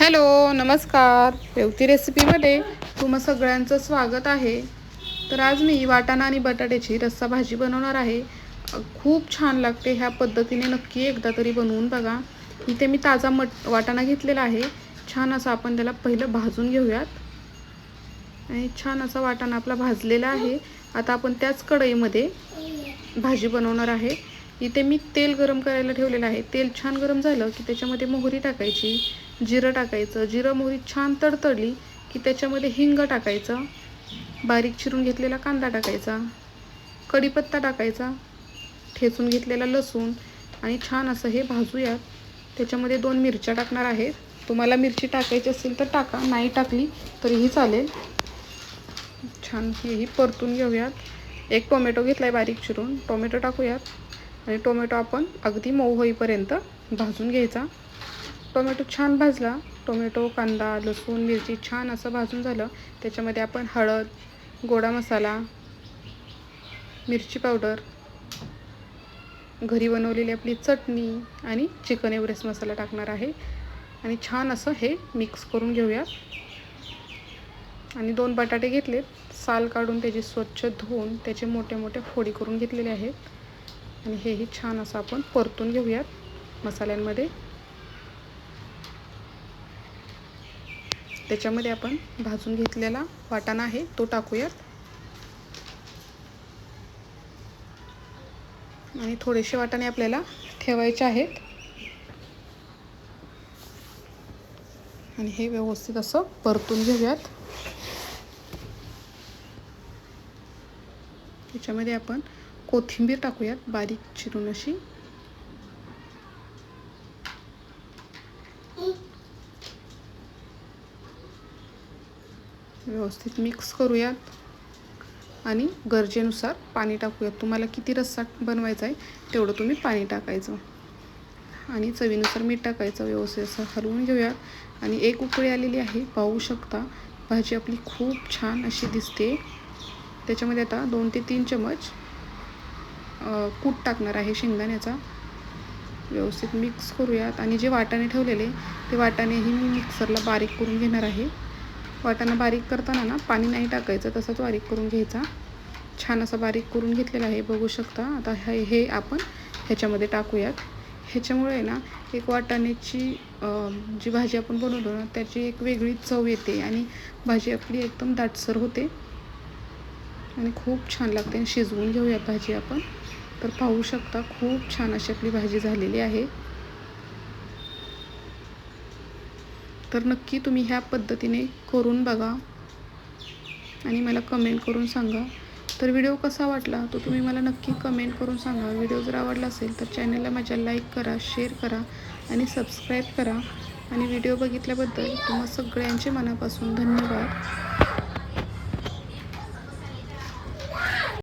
Hello नमस्कार. रेवती रेसिपीमध्ये तुम्हा सगळ्यांचं स्वागत आहे. तर आज मी वाटाणा आणि बटाट्याची रस्सा भाजी बनवणार आहे. खूप छान लागते ह्या पद्धतीने नक्की एकदा तरी बनवून बघा. इथे मी ताजा मट वाटाणा घेतलेला आहे. छान असं आपण त्याला पहिलं भाजून घेऊयात. आणि छान असा वाटाणा आपला भाजलेला आहे. आता आपण त्याच कढईमध्ये भाजी बनवणार आहे. इथे मी तेल गरम करायला ठेवलेलं आहे. तेल छान गरम झालं की त्याच्यामध्ये मोहरी टाकायची जिरं टाकायचं. जिरं मोहरी छान तडतडली की त्याच्यामध्ये हिंग टाकायचं बारीक चिरून घेतलेला कांदा टाकायचा कढीपत्ता टाकायचा ठेचून घेतलेला लसूण आणि छान असं हे भाजूयात. त्याच्यामध्ये दोन मिरच्या टाकणार आहेत. तुम्हाला मिरची टाकायची असेल तर टाका नाही टाकली तरीही चालेल. छान हेही परतून घेऊयात. एक टोमॅटो घेतला आहे बारीक चिरून. टोमॅटो टाकूयात. आणि टोमॅटो आपण अगदी मऊ होईपर्यंत भाजून घ्यायचा. टोमॅटो छान भाजला. टोमॅटो कांदा लसूण मिरची छान असं भाजून झालं. त्याच्यामध्ये आपण हळद गोडा मसाला मिरची पावडर घरी बनवलेली आपली चटणी आणि चिकन एव्हरेस्ट मसाला टाकणार आहे. आणि छान असं हे मिक्स करून घेऊयात. आणि दोन बटाटे घेतलेत. साल काढून त्याची स्वच्छ धुवून त्याचे मोठे मोठे फोडी करून घेतलेले आहेत. आणि हेही छान असं आपण परतून घेऊयात मसाल्यांमध्ये. त्याच्यामध्ये आपण भाजून घेतलेला वाटाणा आहे तो टाकूयात. आणि थोडेसे वाटाणे आपल्याला ठेवायचे आहेत. आणि हे व्यवस्थित असं परतून घेऊयात. त्याच्यामध्ये आपण कोथिंबीर टाकूयात बारीक चिरून अशी. व्यवस्थित मिक्स करूयात. आणि गरजेनुसार पाणी टाकूयात. तुम्हाला किती रस्सा बनवायचा आहे तेवढं तुम्ही पाणी टाकायचं. आणि चवीनुसार मीठ टाकायचं व्यवस्थित असं हलवून घेऊयात. आणि एक उकळी आलेली आहे पाहू शकता. भाजी आपली खूप छान अशी दिसते. त्याच्यामध्ये आता दोन ते तीन चमच कूट टाकणार आहे शेंगदाण्याचा. व्यवस्थित मिक्स करूयात. आणि जे वाटाणे ठेवलेले ते वाटाणेही मी मिक्सरला बारीक करून घेणार आहे. वाटाणा बारीक करताना ना पाणी नाही टाकायचं तसाच बारीक करून घ्यायचा. छान असा बारीक करून घेतलेला आहे बघू शकता. आता हे हे आपण ह्याच्यामध्ये टाकूयात. ह्याच्यामुळे ना एक वाटाण्याची जी भाजी आपण बनवतो ना त्याची एक वेगळी चव येते आणि भाजी आपली एकदम दाटसर होते. आणि खूप छान लागते आणि शिजवून घेऊयात भाजी आपण. तर पाहू शकता खूप छान अशी आपली भाजी झालेली आहे. तर नक्की तुम्ही ह्या पद्धतीने करून बघा आणि मला कमेंट करून सांगा. तर व्हिडिओ कसा वाटला तो तुम्ही मला नक्की कमेंट करून सांगा. व्हिडिओ जर आवडला असेल तर चॅनलला माझ्या लाईक करा शेअर करा आणि सबस्क्राईब करा. आणि व्हिडिओ बघितल्याबद्दल तुम्हा सगळ्यांचे मनापासून धन्यवाद.